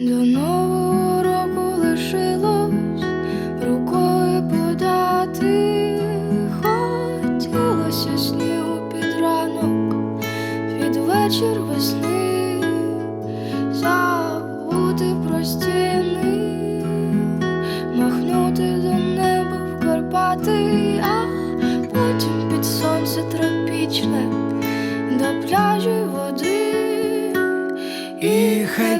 До нового року лишилось рукою подати, хотілося снігу під ранок, під вечір весни, забути про стіни, махнути до неба в Карпати, а потім під сонце тропічне, до пляжі води і хай.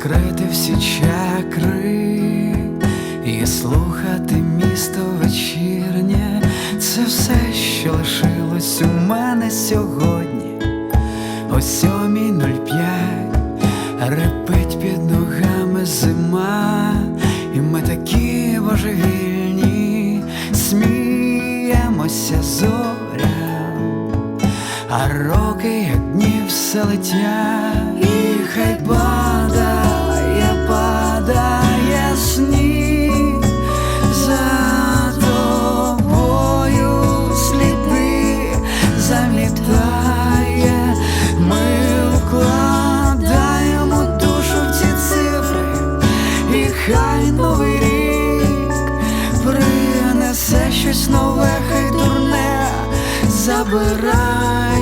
розкрити всі чакри і слухати місто вечірнє, це все, що лишилось у мене сьогодні, о 7.05 репить під ногами зима, і ми такі божевільні, сміємося зоря, а роки, як дні все летять. Нове, хай дурне забирає,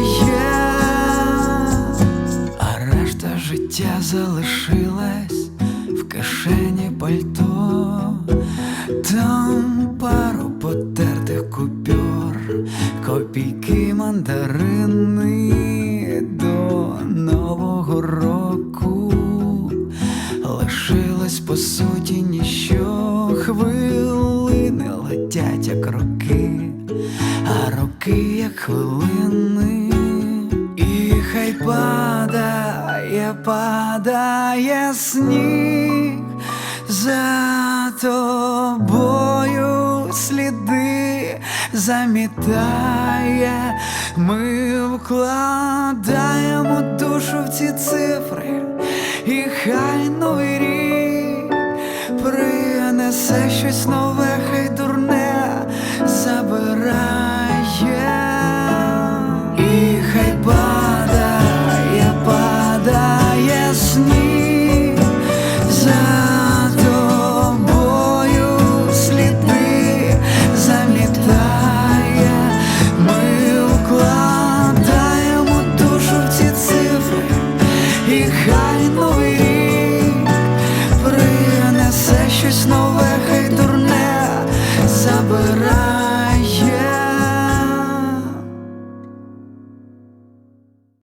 а решта життя залишилась в кишені пальто, там пару потертих купюр, копійки мандарини до нового року. Лишилось по суті ніщо, хвилини летять, як роки, а роки, як хвилини, і хай падає, падає сніг. За тобою сліди замітає, ми вкладаємо душу в ці цифри, і хай принесе щось нове.